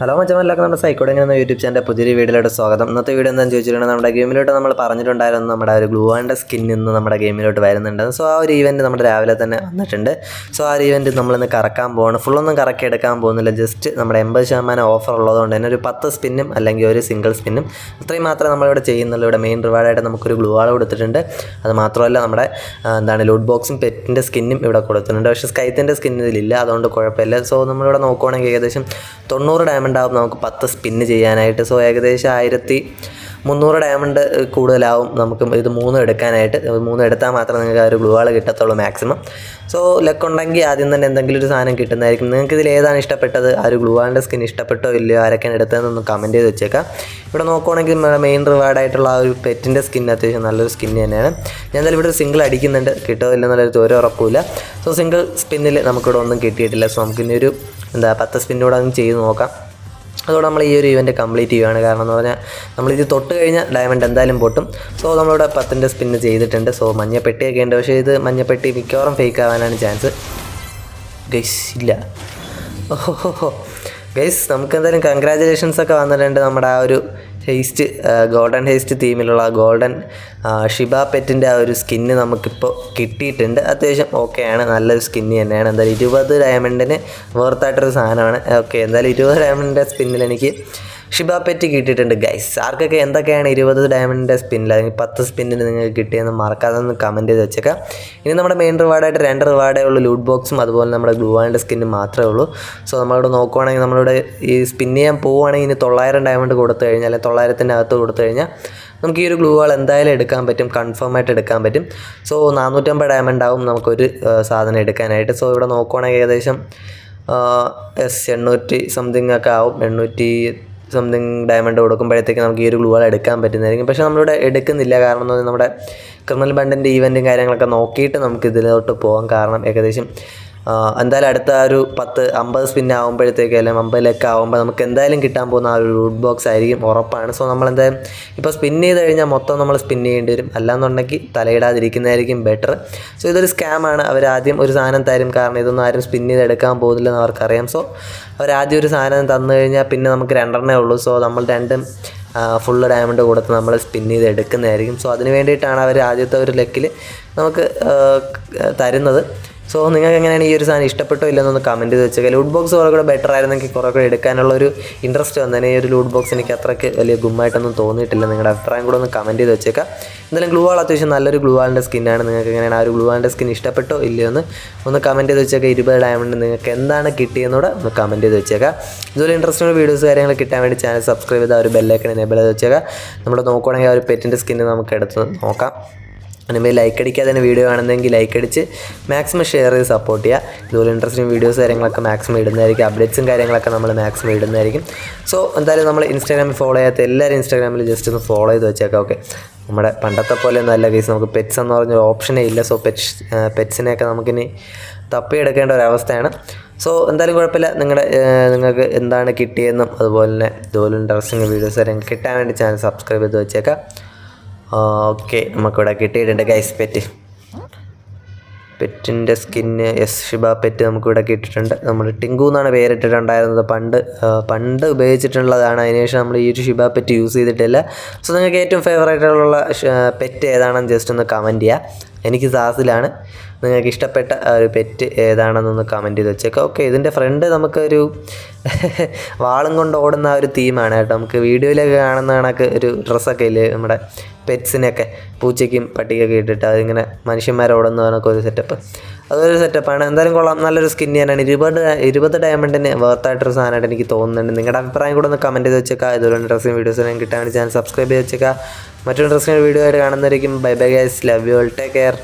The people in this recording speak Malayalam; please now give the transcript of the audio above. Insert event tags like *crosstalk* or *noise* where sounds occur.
ഹലോ മച്ചമല്ലൊക്കെ നമ്മുടെ സൈക്കോട് എങ്ങനെ യൂട്യൂബ് ചാനലിന്റെ പുതിയൊരു വീഡിയോയിലോട്ട് സ്വാഗതം. ഇന്നത്തെ വീഡിയോ എന്താണെന്ന് ചോദിച്ചിട്ടുണ്ടെങ്കിൽ നമ്മുടെ ഗെയിമിലോട്ട് നമ്മൾ പറഞ്ഞിട്ടുണ്ടായിരുന്നു നമ്മുടെ ഒരു ഗ്ലൂവാന്റെ സ്കിൻ ഇന്ന് നമ്മുടെ ഗെയിമിലോട്ട് വരുന്നുണ്ട്. സോ ആ ഒരു ഈവന്റ് നമ്മുടെ രാവിലെ തന്നെ വന്നിട്ടുണ്ട്. സോ ആ ഒരു ഈവന്റ് നമ്മളിന്ന് കറക്കാൻ പോകണം ഫുള്ളൊന്നും കറക്കി എടുക്കാൻ പോകുന്നില്ല. ജസ്റ്റ് നമ്മുടെ എൺപത് ശതമാനം ഓഫർ ഉള്ളതുകൊണ്ട് തന്നെ ഒരു പത്ത് സ്പിന്നും അല്ലെങ്കിൽ ഒരു സിംഗിൾ സ്പിന്നും അത്രയും മാത്രമേ നമ്മളിവിടെ ചെയ്യുന്നുള്ളൂ. ഇവിടെ മെയിൻ റിവാർഡായിട്ട് നമുക്കൊരു ഗ്ലൂ കൊടുത്തിട്ടുണ്ട്. അത് മാത്രമല്ല നമ്മുടെ എന്താണ് ലൂട്ട് ബോക്സും പെറ്റിന്റെ സ്കിന്നും ഇവിടെ കൊടുത്തിട്ടുണ്ട്. പക്ഷേ സ്കൈത്തിന്റെ സ്കിന്നിലില്ല അതുകൊണ്ട് കുഴപ്പമില്ല. സോ നമ്മളിവിടെ നോക്കുവാണെങ്കിൽ ഏകദേശം തൊണ്ണൂറ് ഡയമണ്ട് ആവും നമുക്ക് പത്ത് സ്പിന്ന് ചെയ്യാനായിട്ട്. സോ ഏകദേശം ആയിരത്തി മുന്നൂറ് ഡയമണ്ട് കൂടുതലാവും നമുക്ക് ഇത് മൂന്നും എടുക്കാനായിട്ട്. മൂന്ന് എടുത്താൽ മാത്രമേ നിങ്ങൾക്ക് ആ ഒരു ഗ്ലൂ ആൾ കിട്ടത്തുള്ളൂ മാക്സിമം സോ ലക്ക് ഉണ്ടെങ്കിൽ ആദ്യം തന്നെ എന്തെങ്കിലും ഒരു സാധനം കിട്ടുന്നതായിരിക്കും. നിങ്ങൾക്ക് ഇതിൽ ഏതാണ് ഇഷ്ടപ്പെട്ടത്? ആ ഒരു ഗ്ലൂ ആളിന്റെ സ്കിൻ ഇഷ്ടപ്പെട്ടോ ഇല്ലയോ? ആരൊക്കെയാണ് എടുത്തതെന്നൊന്ന് കമന്റ് ചെയ്ത് വെച്ചേക്കാം. ഇവിടെ നോക്കുവാണെങ്കിൽ നമ്മുടെ മെയിൻ റിവാർഡായിട്ടുള്ള ആ ഒരു പെറ്റിന്റെ സ്കിൻ അത്യാവശ്യം നല്ലൊരു സ്കിൻ തന്നെയാണ്. ഞാൻ എന്തായാലും ഇവിടെ സിംഗിൾ അടിക്കുന്നുണ്ട്. കിട്ടോ ഇല്ലെന്നുള്ളൊരു ഒരു ഉറപ്പില്ല സോ സിംഗിൾ സ്പിന്നിൽ നമുക്കിവിടെ ഒന്നും കിട്ടിയിട്ടില്ല. സോ നമുക്കിനി ഒരു എന്താ പത്ത് സ്പിന്നൂടെ അങ്ങ് ചെയ്ത് നോക്കാം. അതോടെ നമ്മൾ ഈ ഒരു ഇവന്റ് കംപ്ലീറ്റ് ചെയ്യുകയാണ് കാരണം എന്ന് പറഞ്ഞാൽ നമ്മളിത് തൊട്ട് കഴിഞ്ഞാൽ ഡയമണ്ട് എന്തായാലും പൊട്ടും. സോ നമ്മളിവിടെ പത്തിന്റെ സ്പിന്ന് ചെയ്തിട്ടുണ്ട്. സോ മഞ്ഞപ്പെട്ടിയൊക്കെ ഉണ്ട്. പക്ഷേ ഇത് മഞ്ഞപ്പെട്ടി മിക്കവാറും ഫേക്ക് ആവാനാണ് ചാൻസ് ഗൈസ് ഇല്ല. ഓഹോ ഗൈസ് നമുക്ക് എന്തായാലും കൺഗ്രാജുലേഷൻസ് ഒക്കെ വന്നിട്ടുണ്ട് നമ്മുടെ ആ ഒരു ഹേസ്റ്റ് ഗോൾഡൻ ഹേസ്റ്റ് തീമിലുള്ള ഗോൾഡൻ ഷിബ പെറ്റിന്റെ ആ ഒരു സ്കിന്ന് നമുക്കിപ്പോൾ കിട്ടിയിട്ടുണ്ട്. അത്യാവശ്യം ഓക്കെയാണ് നല്ലൊരു സ്കിന്ന് തന്നെയാണ്. എന്തായാലും ഇരുപത് ഡയമണ്ടിന് വേർത്തായിട്ടൊരു സാധനമാണ്. ഓക്കെ എന്തായാലും ഇരുപത് ഡയമണ്ടിന്റെ സ്പിന്നിൽ എനിക്ക് ഷിബ പെറ്റ് കിട്ടിയിട്ടുണ്ട് ഗൈസ് ആർക്കൊക്കെ എന്തൊക്കെയാണ് ഇരുപത് ഡയമണ്ടിന്റെ സ്പിന്നിൽ അല്ലെങ്കിൽ പത്ത് സ്പിന്നിൽ നിങ്ങൾക്ക് കിട്ടിയെന്ന് മറക്കാതെ ഒന്ന് കമന്റ് ചെയ്ത് വെച്ചേക്കാം. ഇനി നമ്മുടെ മെയിൻ റിവാർഡായിട്ട് രണ്ട് റിവാർഡേ ഉള്ളൂ ലൂട്ട് ബോക്സും അതുപോലെ നമ്മുടെ ഗ്ലൂവാന്റെ സ്കിന്നും മാത്രമേ ഉള്ളൂ. സോ നമ്മളിവിടെ നോക്കുവാണെങ്കിൽ നമ്മളിവിടെ ഈ സ്പിൻ ചെയ്യാൻ പോവുകയാണെങ്കിൽ ഇനി തൊള്ളായിരം ഡയമണ്ട് കൊടുത്തു കഴിഞ്ഞാൽ അല്ലെങ്കിൽ തൊള്ളായിരത്തിന്റെ അകത്ത് കൊടുത്തു കഴിഞ്ഞാൽ നമുക്ക് ഈ ഒരു ഗ്ലൂ വാൾ എന്തായാലും എടുക്കാൻ പറ്റും കൺഫേം ആയിട്ട് എടുക്കാൻ പറ്റും. സോ നാനൂറ്റമ്പത് ഡയമണ്ട് ആവും നമുക്കൊരു സാധനം എടുക്കാനായിട്ട്. സോ ഇവിടെ നോക്കുവാണെങ്കിൽ ഏകദേശം എസ് എണ്ണൂറ്റി സംതിങ് ഒക്കെ ആവും എണ്ണൂറ്റി സംതിങ് ഡയമണ്ട് കൊടുക്കുമ്പോഴത്തേക്ക് നമുക്ക് ഈ ഒരു ഗ്ലൂ വാൾ എടുക്കാൻ പറ്റുന്നതായിരിക്കും. പക്ഷേ നമ്മളിവിടെ എടുക്കുന്നില്ല. കാരണം എന്ന് പറഞ്ഞാൽ നമ്മുടെ ക്രിമിനൽ ബണ്ടിന്റെ ഈവന്റും കാര്യങ്ങളൊക്കെ നോക്കിയിട്ട് നമുക്ക് ഇതിലോട്ട് പോകാം. കാരണം ഏകദേശം എന്തായാലും അടുത്ത ആ ഒരു പത്ത് അമ്പത് സ്പിൻ ആകുമ്പോഴത്തേക്ക് അല്ലെങ്കിൽ അമ്പതിലൊക്കെ ആകുമ്പോൾ നമുക്ക് എന്തായാലും കിട്ടാൻ പോകുന്ന ആ ഒരു റൂട്ട് ബോക്സ് ആയിരിക്കും ഉറപ്പാണ്. സോ നമ്മൾ എന്തായാലും ഇപ്പോൾ സ്പിൻ ചെയ്ത് കഴിഞ്ഞാൽ മൊത്തം നമ്മൾ സ്പിൻ ചെയ്യേണ്ടി വരും. അല്ലാന്നുണ്ടെങ്കിൽ തലയിടാതിരിക്കുന്നതായിരിക്കും ബെറ്റർ സോ ഇതൊരു സ്കാമാണ് അവർ ആദ്യം ഒരു സാധനം തരും. കാരണം ഇതൊന്നും ആരും സ്പിൻ ചെയ്ത് എടുക്കാൻ പോകുന്നില്ലെന്ന് അവർക്കറിയാം. സോ അവർ ആദ്യം ഒരു സാധനം തന്നു കഴിഞ്ഞാൽ പിന്നെ നമുക്ക് രണ്ടെണ്ണേ ഉള്ളൂ. സോ നമ്മൾ രണ്ടും ഫുള്ള് ഡയമണ്ട് കൊടുത്ത് നമ്മൾ സ്പിൻ ചെയ്ത് എടുക്കുന്നതായിരിക്കും. സോ അതിന് വേണ്ടിയിട്ടാണ് അവർ ആദ്യത്തെ ഒരു ലെക്കിൽ നമുക്ക് തരുന്നത്. സോ നിങ്ങൾക്ക് എങ്ങനെയാണ് ഈ ഒരു സാധനം ഇഷ്ടപ്പെട്ടോ ഇല്ലെന്നൊന്ന് കമന്റ് ചെയ്ത് വെച്ചേക്കുക ലൂട്ട് ബോക്സ് കുറേ കൂടെ ബെറ്റർ ആയിരുന്നെങ്കിൽ കുറേ കൂടെ എടുക്കാനുള്ള ഒരു ഇൻട്രസ്റ്റ് വന്നതിന് ഈ ഒരു ലൂട്ട് ബോക്സ് എനിക്ക് അത്രയ്ക്ക് വലിയ ഗുമ്മായിട്ടൊന്നും തോന്നിയിട്ടില്ല. നിങ്ങളുടെ അഭിപ്രായം കൂടെ ഒന്ന് കമന്റ് ചെയ്ത് വെച്ചേക്കാം. എന്തായാലും ഗ്ലൂ ആൾ അത്യാവശ്യം നല്ലൊരു ഗ്ലൂ സ്കിന്നാണ് നിങ്ങൾക്ക് എങ്ങനെയാണ് ആ ഒരു ഗ്ലൂ സ്കിൻ ഇഷ്ടപ്പെട്ടോ ഇല്ലയോ എന്ന് ഒന്ന് കമന്റ് ചെയ്ത് വെച്ചേക്കാം. ഇരുപത് ഡയമണ്ട് നിങ്ങൾക്ക് എന്താണ് കിട്ടിയെന്നൂടെ ഒന്ന് കമന്റ് ചെയ്ത് വെച്ചേക്കാം. ഇതുപോലെ ഇൻട്രസ്റ്റിംഗ് വീഡിയോസ് കാര്യങ്ങൾ കിട്ടാൻ വേണ്ടി ചാനൽ സബ്സ്ക്രൈബ് ചെയ്ത് ആ ഒരു ബെല്ലൈക്കൺ എനേബിൾ ചെയ്ത് വെച്ചേക്കാം. നമ്മൾ നോക്കുകയാണെങ്കിൽ ആ ഒരു പെറ്റിന്റെ സ്കിന്ന് നമുക്ക് എടുത്ത് നോക്കാം. അതിനുമ്പോൾ ലൈക്ക് അടിക്കാതെ തന്നെ വീഡിയോ കാണുന്നെങ്കിൽ ലൈക്ക് അടിച്ച് മാക്സിമം ഷെയർ ചെയ്ത് സപ്പോർട്ട് ചെയ്യുക. ഇതുപോലെ ഇൻട്രസ്റ്റിംഗ് വീഡിയോസ് കാര്യങ്ങളൊക്കെ മാക്സിമം ഇടുന്നതായിരിക്കും. അപ്ഡേറ്റ്സും കാര്യങ്ങളൊക്കെ നമ്മൾ മാക്സിമം ഇടുന്നതായിരിക്കും. സോ എന്തായാലും നമ്മൾ ഇൻസ്റ്റാഗ്രാമിൽ ഫോളോ ചെയ്യാത്ത എല്ലാവരും ഇൻസ്റ്റാഗ്രാമിൽ ജസ്റ്റ് ഒന്ന് ഫോളോ ചെയ്ത് വെച്ചേക്കാം ഓക്കെ നമ്മുടെ പണ്ടത്തെ പോലെ നല്ല കേസ് നമുക്ക് പെറ്റ്സ് എന്ന് പറഞ്ഞ ഓപ്ഷനേ ഇല്ല. സോ പെറ്റ്സ് പെറ്റ്സിനെയൊക്കെ നമുക്കിനി തപ്പിയെടുക്കേണ്ട ഒരവസ്ഥയാണ് സോ എന്തായാലും കുഴപ്പമില്ല. നിങ്ങളുടെ നിങ്ങൾക്ക് എന്താണ് കിട്ടിയതെന്നും അതുപോലെ തന്നെ ഇതുപോലെ ഇൻട്രസ്റ്റിംഗ് വീഡിയോസ് വരെ കിട്ടാൻ വേണ്ടി ചാനൽ സബ്സ്ക്രൈബ് ചെയ്ത് വെച്ചേക്കാം. ഓക്കെ നമുക്കിവിടെ കിട്ടിയിട്ടുണ്ട് ഗൈസ് പെറ്റ് പെറ്റിന്റെ സ്കിന്ന് എസ് ഷിബ പെറ്റ് നമുക്കിവിടെ കിട്ടിയിട്ടുണ്ട്. നമ്മൾ ടിങ്കു എന്നാണ് പേരിട്ടിട്ടുണ്ടായിരുന്നത്. പണ്ട് പണ്ട് ഉപയോഗിച്ചിട്ടുള്ളതാണ്. അതിനുശേഷം നമ്മൾ ഈ ഒരു ഷിബ പെറ്റ് യൂസ് ചെയ്തിട്ടില്ല. സോ നിങ്ങൾക്ക് ഏറ്റവും ഫേവറേറ്റ് പെറ്റ് ഏതാണെന്ന് ജസ്റ്റ് ഒന്ന് കമന്റ് ചെയ്യുക എനിക്ക് സാസിലാണ്. നിങ്ങൾക്ക് ഇഷ്ടപ്പെട്ട ഒരു പെറ്റ് ഏതാണെന്നൊന്ന് കമന്റ് ചെയ്ത് വെച്ചേക്കാം. ഓക്കെ ഇതിന്റെ ഫ്രണ്ട് നമുക്കൊരു *laughs* വാളും കൊണ്ട് ഓടുന്ന ഒരു തീമാണ് കേട്ടോ. നമുക്ക് വീഡിയോയിലൊക്കെ കാണുന്ന കണക്ക് ഒരു ഡ്രസ്സൊക്കെ ഇല്ലേ? നമ്മുടെ പെറ്റ്സിനൊക്കെ പൂച്ചയ്ക്കും പട്ടിക്കൊക്കെ ഇട്ടിട്ട് അതിങ്ങനെ മനുഷ്യന്മാരോടുന്ന ഒരു സെറ്റപ്പ് അതൊരു സെറ്റപ്പാണ് എന്തായാലും കൊള്ളാം. നല്ലൊരു സ്കിൻ തന്നെയാണ് ഇരുപത് ഇരുപത് ഡയമണ്ടിന് വേർത്തായിട്ടൊരു സാധനമായിട്ട് എനിക്ക് തോന്നുന്നുണ്ട്. നിങ്ങളുടെ അഭിപ്രായം കൂടെ ഒന്ന് കമന്റ് ചെയ്ത് വെച്ചേക്കാം. ഇതുപോലെ ഡ്രസ്സിങ് വീഡിയോസ് കിട്ടാൻ ചാനൽ സബ്സ്ക്രൈബ് ചെയ്ത് വെച്ചേക്കാം. മറ്റൊരു ഇൻട്രസ്റ്റിംഗ് വീഡിയോ ആയിട്ട് കാണുന്നതായിരിക്കും. Bye bye guys love you take care